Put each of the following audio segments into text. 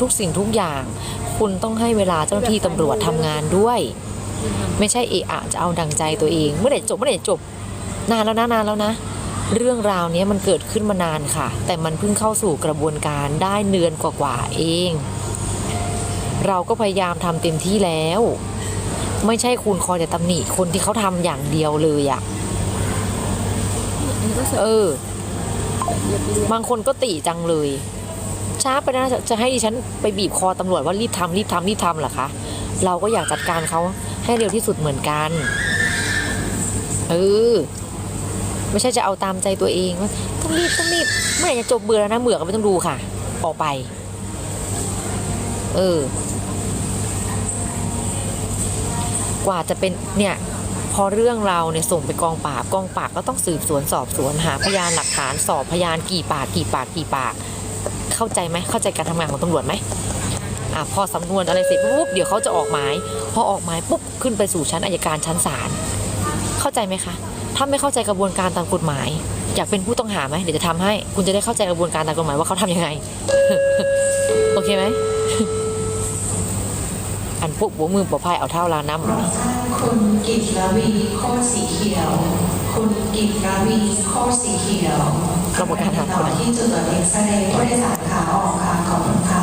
ทุกสิ่งทุกอย่าง คุณต้องให้เวลาเจ้าหน้าที่ตำรวจทำงานด้วย ไม่ใช่เอะอะจะเอาดังใจตัวเองเมื่อไหร่จบเมื่อไหร่จบนานแล้วนะนานแล้วนะ เรื่องราวเนี้ยมันเกิดขึ้นมานานค่ะ แต่มันเพิ่งเข้าสู่กระบวนการได้เดือนกว่าๆเอง เราก็พยายามทำเต็มที่แล้ว ไม่ใช่คุณคอยแต่ตำหนิคนที่เขาทำอย่างเดียวเลยอะอันนี้ก็เสร็จเออเรีย บางคนก็ติจังเลย ช้าไปนะจะให้ดิฉันไปบีบคอตำรวจว่ารีบทำรีบทำรีบทำเหรอคะเราก็อยากจัดการเขาให้เร็วที่สุดเหมือนกันเออไม่ใช่จะเอาตามใจตัวเองว่าต้องรีบต้องรีบเมื่อไหร่จะจบเบื่อแล้วนะเบื่อก็ไม่ต้องดูค่ะ ออกไป เออ กว่าจะเป็นเนี่ย อเรื่องเราเนี่ยส่งไปกองปราบกองปราบก็ต้องสืบสวนสอบสวนหาพยานหลักฐานสอบพยานกี่ปากกี่ปากกี่ปาก เข้าใจไหมเข้าใจการทำงานของตำรวจไหมอะพอสำนวนอะไรเสร็จปุ๊บเดี๋ยวเขาจะออกหมายพอออกหมายปุ๊บขึ้นไปสู่ชั้นอายการชั้นศาลเข้าใจไหมคะถ้าไม่เข้าใจกระบวนการตามกฎหมาย อยากเป็นผู้ต้องหาไหมเดี๋ยวจะทำให้ คุณจะได้เข้าใจกระบวนการตามกฎหมายว่าเขาทำยังไงโอเคไหมอันปุ๊บหัวมือปลอดภัยเอาเท่าลาน้ำ คุณกิตรวีโคตรสีเขียว คุณกิตรวีโคตรสีเขียวกระบวนการต่อที่จุดตรวจเอ็กซเรย์ผู้โดยสารขาออกค่ะขอบคุณค่ะ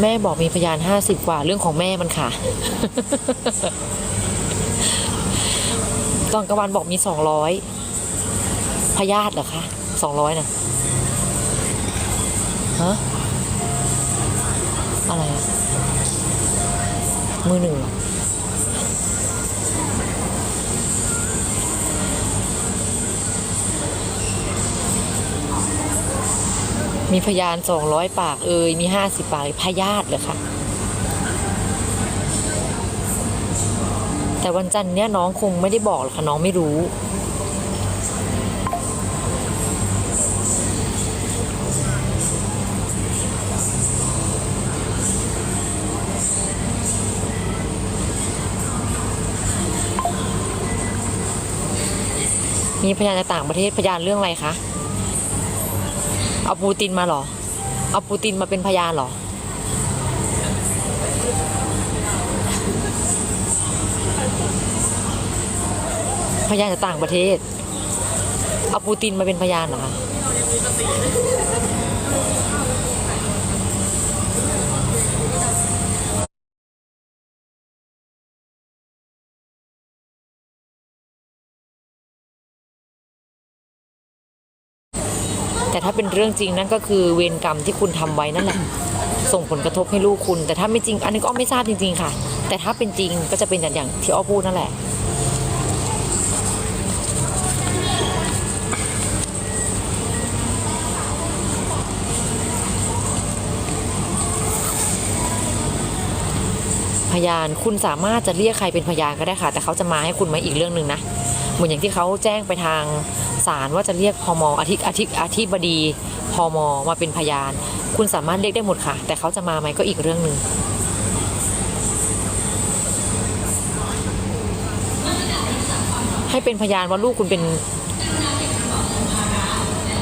แม่บอกมีพยานห้าสิบกว่าเรื่องของแม่มันค่ะ ตอนกลางวันบอกมีสองร้อยพยาธิเหรอคะสองร้อยนะ ฮะอะไรมือหนึ่งหรอมีพยานสองร้อยปากเอ่ยมีห้าสิบปากพยาธิเหรอคะแต่วันจันทร์เนี้ยน้องคงไม่ได้บอกหรอกค่ะน้องไม่รู้ มีพยานจากต่างประเทศพยานเรื่องอะไรคะ เอาปูตินมาเหรอ เอาปูตินมาเป็นพยานเหรอ พยานจากต่างประเทศ เอาปูตินมาเป็นพยานเหรอคะ ถ้าเป็นเรื่องจริงนั่นก็คือเวรกรรมที่คุณทำไว้นั่นแหละส่งผลกระทบให้ลูกคุณ แต่ถ้าไม่จริง อันนี้ก็ไม่ทราบจริง ๆ ค่ะ แต่ถ้าเป็นจริงก็จะเป็นอย่างที่อ้อพูดนั่นแหละพยานคุณสามารถจะเรียกใครเป็นพยานก็ได้ค่ะ แต่เขาจะมาให้คุณไหมอีกเรื่องหนึ่งนะ เหมือนอย่างที่เขาแจ้งไปทางศาลว่าจะเรียกพมอธิอธิอธิบดีพมมาเป็นพยาน คุณสามารถเรียกได้หมดค่ะ แต่เขาจะมาไหมก็อีกเรื่องหนึ่งให้เป็นพยานว่าลูกคุณเป็น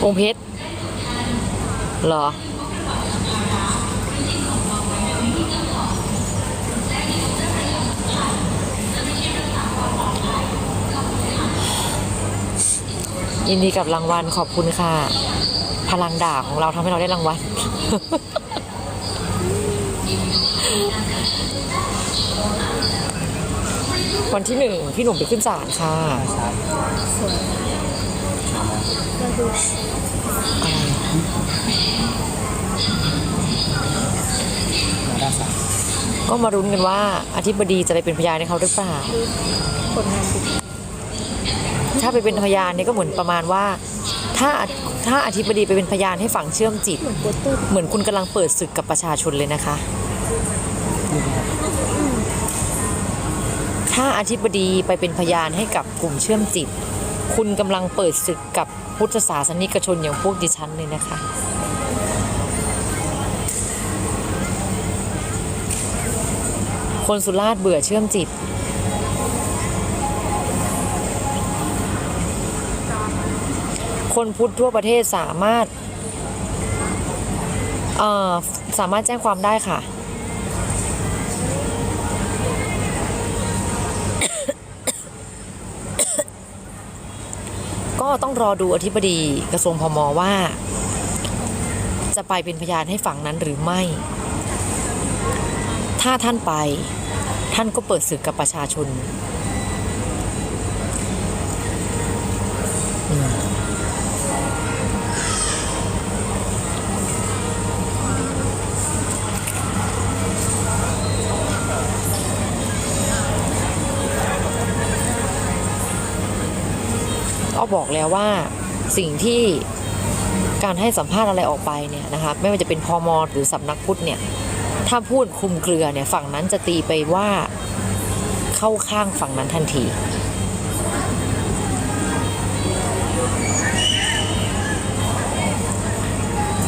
องค์เพชรเหรอ ยินดีกับรางวัลขอบคุณค่ะ พลังด่าของเราทำให้เราได้รางวัลวันที่หนึ่งพี่หนุ่มไปขึ้นศาลค่ะก็มารุ้นกันว่าอธิบดีจะไปเป็นพยานให้เขาหรือเปล่าผลงานดี ถ้าไปเป็นพยานเนี่ยก็เหมือนประมาณว่า ถ้าถ้าอธิบดีไปเป็นพยานให้ฝั่งเชื่อมจิต เหมือนโปสเตอร์เหมือนคุณกำลังเปิดศึกกับประชาชนเลยนะคะ ถ้าอธิบดีไปเป็นพยานให้กับกลุ่มเชื่อมจิต คุณกำลังเปิดศึกกับพุทธศาสนิกชนอย่างพวกดิฉันเลยนะคะคนสุราษฎร์เบื่อเชื่อมจิต คนพุทธทั่วประเทศสามารถเอ่อสามารถแจ้งความได้ค่ะ ก็ต้องรอดูอธิบดีกระทรวงพมว่า จะไปเป็นพยานให้ฝั่งนั้นหรือไม่ ถ้าท่านไปท่านก็เปิดศึกกับประชาชน บอกแล้วว่าสิ่งที่การให้สัมภาษณ์อะไรออกไปเนี่ยนะคะไม่ว่าจะเป็นพอมหรือสำนักพุทธเนี่ยถ้าพูดคลุมเครือเนี่ยฝั่งนั้นจะตีไปว่าเข้าข้างฝั่งนั้นทันที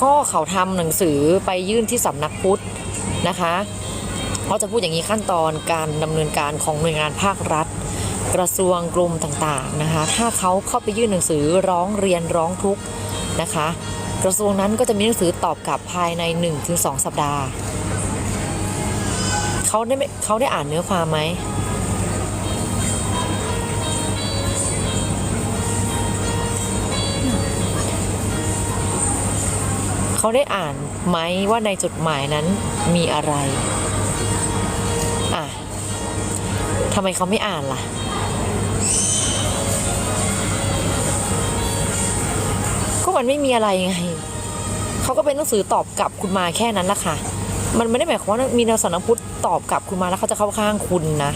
ก็เขาทำหนังสือไปยื่นที่สำนักพุทธนะคะเขาจะพูดอย่างนี้ขั้นตอนการดำเนินการของหน่วยงานภาครัฐ กระทรวงกรมต่างๆนะคะ ถ้าเขาเข้าไปยื่นหนังสือร้องเรียนร้องทุกข์นะคะ กระทรวงนั้นก็จะมีหนังสือตอบกลับภายใน 1-2 สัปดาห์เขาได้เขาได้อ่านเนื้อความไหมเขาได้อ่านไหมว่าในจดหมายนั้นมีอะไร อะทำไมเขาไม่อ่านล่ะ มันไม่มีอะไรไงเขาก็เป็นหนังสือตอบกลับคุณมาแค่นั้นละค่ะ มันไม่ได้หมายความว่ามีแนวสนักพุทธตอบกลับคุณมาแล้วเขาจะเข้าข้างคุณนะ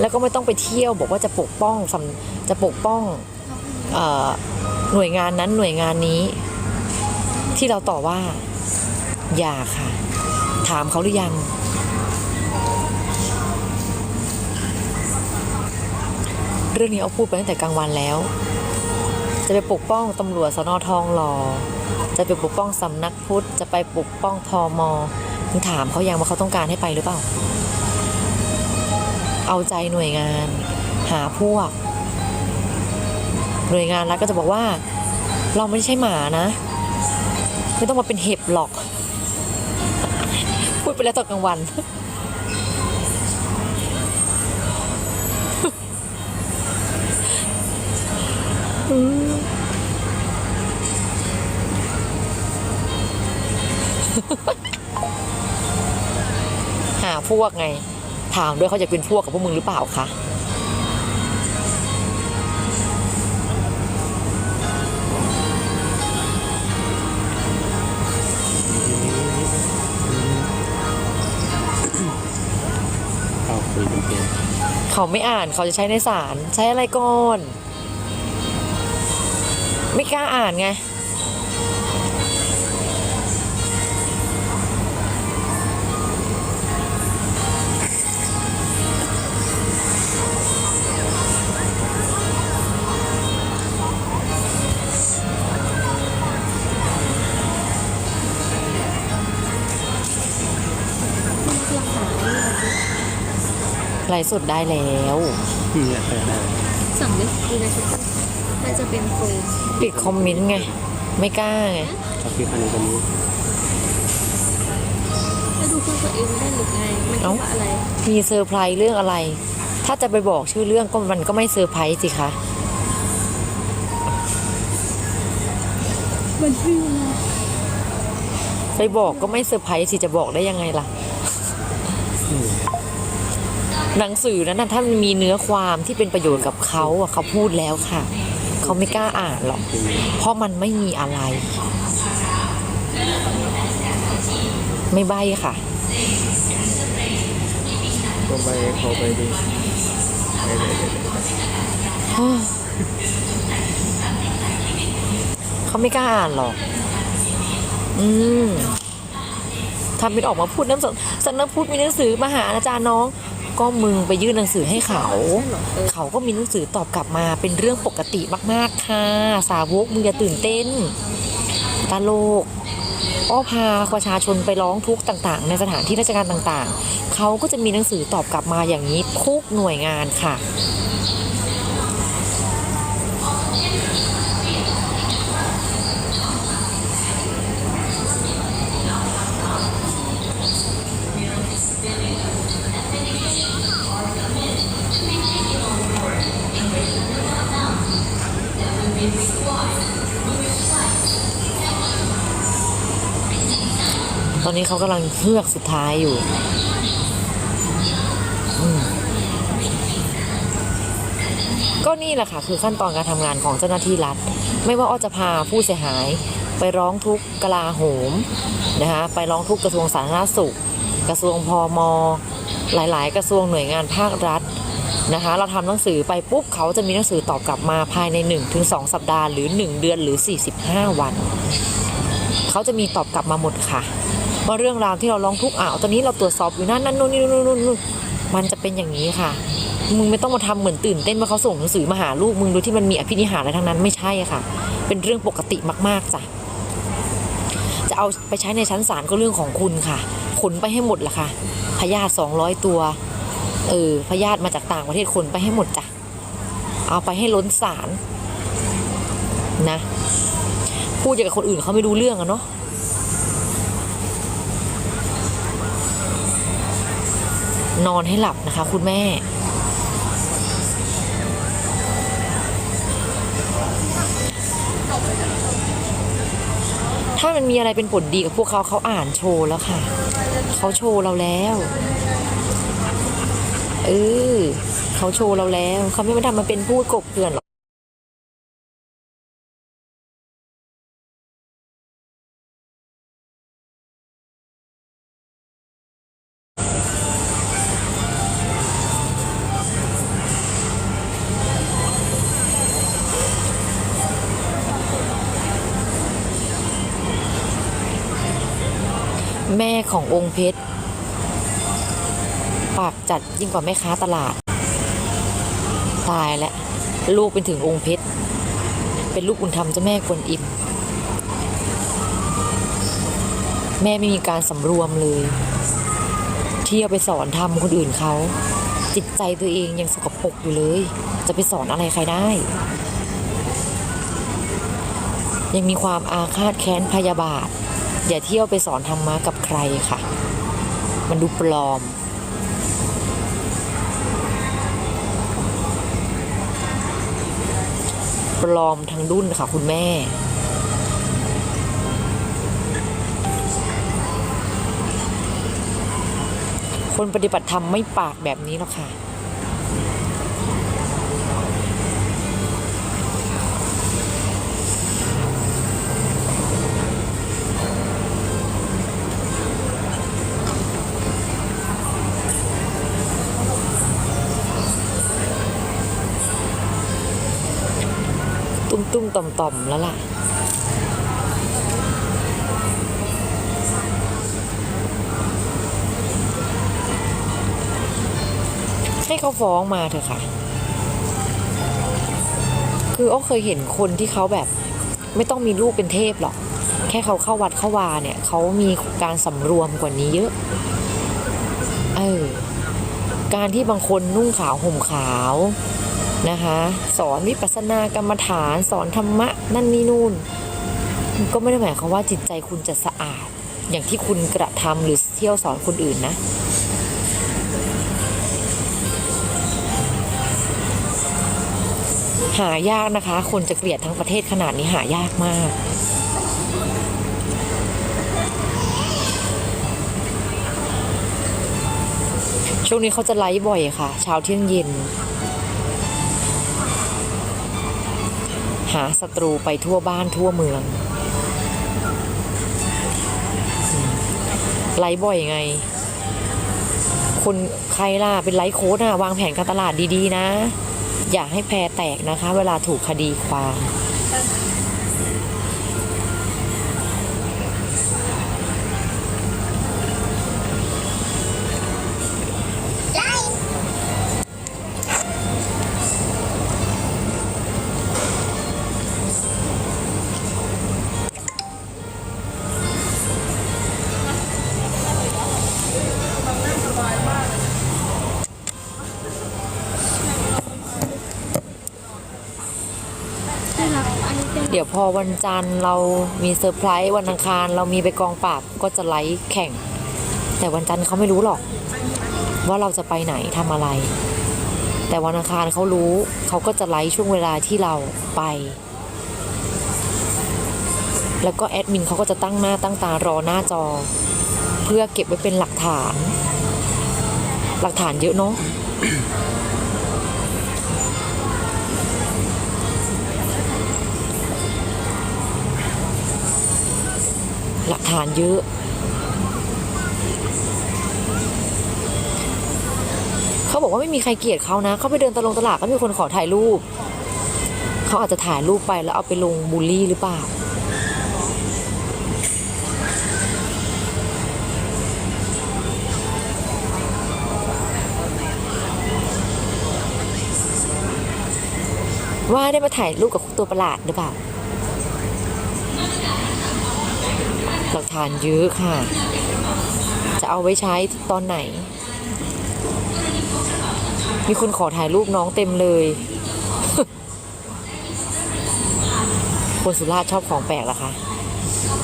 แล้วก็ไม่ต้องไปเที่ยวบอกว่าจะปกป้องสำจะปกป้องอหน่วยงานนั้นหน่วยงานนี้ ที่เราต่อว่า อย่าค่ะ ถามเขาหรือยัง เรื่องนี้เอาพูดไปตั้งแต่กลางวันแล้ว จะไปปกป้องตำรวจสนทองหล่อ จะไปปกป้องสำนักพุทธ จะไปปกป้องพอมมึงถามเขายังว่าเขาต้องการให้ไปหรือเปล่า เอาใจหน่วยงาน หาพวก หน่วยงานรัฐก็จะบอกว่า เราไม่ใช่หมานะ ไม่ต้องมาเป็นเห็บหรอก พูดไปแล้วตอนกลางวัน หาพวกไง ถามด้วยเขาจะเป็นพวกกับพวกมึงหรือเปล่าคะเอาคุยเป็นเกมเขาไม่อ่านเขาจะใช้ในศาลใช้อะไรก่อน ไม่กล้าอ่านไง ไลฟ์สดได้แล้ว อืมอยากไปได้ สั่งดิดีนะชุด น่าจะเป็นโฟมปิดคอมเมนต์ไง ไม่กล้าไงเอาพี่คันนี้คนนี้ถ้าดูเพื่อนตัวเองไม่ได้หรือไงมันคิดเอ้าว่าอะไรมีเซอร์ไพรส์เรื่องอะไร ถ้าจะไปบอกชื่อเรื่องก็มันก็ไม่เซอร์ไพรส์สิคะมันชื่ออะไรไปบอกก็ไม่เซอร์ไพรส์สิจะบอกได้ยังไงล่ะหนังสือนั้นนะถ้ามันมีเนื้อความที่เป็นประโยชน์กับเขาอะเขาพูดแล้วค่ะ เขาไม่กล้าอ่านหรอก เพราะมันไม่มีอะไร ไม่ใบค่ะก็ไปเขาไปดิไปเลยเขาไม่กล้าอ่านหรอก อืมทำเป็นออกมาพูดน้ำสนสันนักพูดมีหนังสือมาหาอาจารย์น้อง ก็มึงไปยื่นหนังสือให้เขาเหรอเออเขาก็มีหนังสือตอบกลับมาเป็นเรื่องปกติมากๆค่ะ สาวกมึงอย่าตื่นเต้นตาโลกอ้อพาประชาชนไปร้องทุกข์ต่างๆ ในสถานที่ราชการต่างๆ เขาก็จะมีหนังสือตอบกลับมาอย่างนี้ทุกหน่วยงานค่ะ อนนี้เขากำลังเฮือกสุดท้ายอยู่ก็นี่แหละค่ะคือขั้นตอนการทำงานของเจ้าหน้าที่รัฐ ไม่ว่าอ้อจะพาผู้เสียหาย ไปร้องทุกข์กลาโหมนะคะไปร้องทุกข์กระทรวงสาธารณสุข กระทรวงพอมหลาย ๆ กระทรวงหน่วยงานภาครัฐนะคะเราทำหนังสือไปปุ๊บเขาจะมีหนังสือตอบกลับมาภายใน 1-2 สัปดาห์หรือ 1 เดือนหรือ 45 วัน เขาจะมีตอบกลับมาหมดค่ะ ว่าเรื่องราวที่เราร้องทุกข์อ่าวตอนนี้เราตรวจสอบอยู่นั่นนั่นนู่นนี่นู่นนู่นนู่นมันจะเป็นอย่างนี้ค่ะ มึงไม่ต้องมาทำเหมือนตื่นเต้นว่าเขาส่งหนังสือมาหาลูกมึงโดยที่มันมีอภินิหารอะไรทั้งนั้นไม่ใช่ค่ะ เป็นเรื่องปกติมากๆจ้ะจะเอาไปใช้ในชั้นศาลก็เรื่องของคุณค่ะขนไปให้หมดละค่ะพยาธิสองร้อยตัวเออพยาธิมาจากต่างประเทศขนไปให้หมดจ้ะเอาไปให้ล้นศาลนะพูดอย่างกับคนอื่นเขาไม่รู้เรื่องอะเนาะ นอนให้หลับนะคะ คุณแม่ ถ้ามันมีอะไรเป็นผลดีกับพวกเขาเขาอ่านโชว์แล้วค่ะ เขาโชว์เราแล้วเออเขาโชว์เราแล้วเขาไม่มาทำมาเป็นพูดกบเกลื่อนหรอก แม่ขององค์เพชร ปากจัดยิ่งกว่าแม่ค้าตลาด ตายแล้วลูกเป็นถึงองค์เพชร เป็นลูกบุญธรรมเจ้าแม่กวนอิมแม่ไม่มีการสำรวมเลย เที่ยวไปสอนทำคนอื่นเขา จิตใจตัวเองยังสกปรกอยู่เลย จะไปสอนอะไรใครได้ ยังมีความอาฆาตแค้นพยาบาท อย่าเที่ยวไปสอนธรรมะกับใครค่ะ มันดูปลอม ปลอมทั้งดุนค่ะคุณแม่คนปฏิบัติธรรมไม่ปากแบบนี้หรอกค่ะ ตุ้มตุ้มต่อมต่อมๆแล้วล่ะให้เขาฟ้องมาเถอะค่ะ คืออ้อเคยเห็นคนที่เขาแบบ ไม่ต้องมีลูกเป็นเทพหรอก แค่เขาเข้าวัดเข้าวาเนี่ยเขามีการสำรวมกว่านี้เยอะ เออ การที่บางคนนุ่งขาวห่มขาว นะคะ สอนวิปัสสนากรรมฐานสอนธรรมะนั่นนี่นู่น ก็ไม่ได้หมายความว่าจิตใจคุณจะสะอาด อย่างที่คุณกระทำหรือเที่ยวสอนคนอื่นนะหายากนะคะ คนจะเกลียดทั้งประเทศขนาดนี้หายากมาก ช่วงนี้เขาจะไลฟ์บ่อยค่ะ เช้าเที่ยงเย็น หาศัตรูไปทั่วบ้านทั่วเมือง ไลฟ์บ่อยไงคนใครล่ะ เป็นไลฟ์โค้ดอะวางแผนการตลาดดีๆนะ อย่าให้แพรแตกนะคะ เวลาถูกคดีความ ดี๋ยวพอวันจันทร์เรามีเซอร์ไพรส์วันอังคารเรามีไปกองปราบก็จะไลฟ์แข่ง แต่วันจันทร์เขาไม่รู้หรอก ว่าเราจะไปไหนทำอะไร แต่วันอังคารเขารู้เขาก็จะไลฟ์ช่วงเวลาที่เราไป แล้วก็แอดมินเขาก็จะตั้งหน้าตั้งตารอหน้าจอ เพื่อเก็บไว้เป็นหลักฐาน หลักฐานเยอะเนาะ หลักฐานเยอะเขาบอกว่าไม่มีใครเกลียดเขานะเขาไปเดินตะลงตลาดก็มีคนขอถ่ายรูปเขาอาจจะถ่ายรูปไปแล้วเอาไปลงบูลลี่หรือเปล่าว่าได้มาถ่ายรูปกับตัวประหลาดหรือเปล่า หลักฐานเยอะค่ะ จะเอาไว้ใช้ตอนไหน มีคนขอถ่ายรูปน้องเต็มเลย คนสุราชอบของแปลกเหรอคะ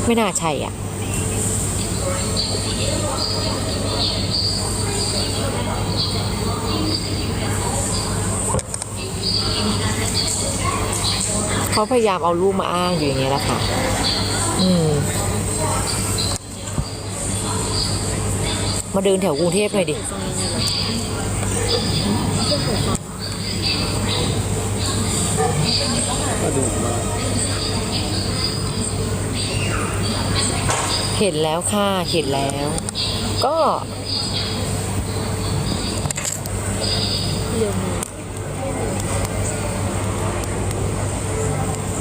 ไม่น่าใช่อะเขาพยายามเอารูปมาอ้างอยู่อย่างเงี้ยแหละค่ะ อืม มาเดินแถวกรุงเทพหน่อยดิตรงนี้เลยเหรอเรื่องของความก็ดูมากเห็นแล้วค่ะเห็นแล้ว ก็เร็วมือ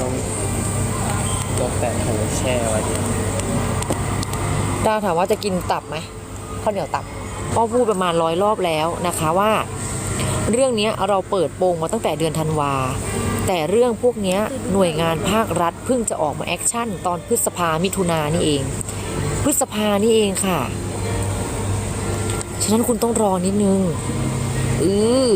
ต้องตัวแปะหูแช่ไว้ดิดาวถามว่าจะกินตับไหม ข้าวเหนียวตับก็พูดประมาณร้อยรอบแล้วนะคะว่า เรื่องนี้เราเปิดโปงมาตั้งแต่เดือนธันวา แต่เรื่องพวกนี้หน่วยงานภาครัฐเพิ่งจะออกมาแอคชั่น ตอนพฤษภามิถุนานี่เอง พฤษภานี่เองค่ะ ฉะนั้นคุณต้องรอนิดนึง อือ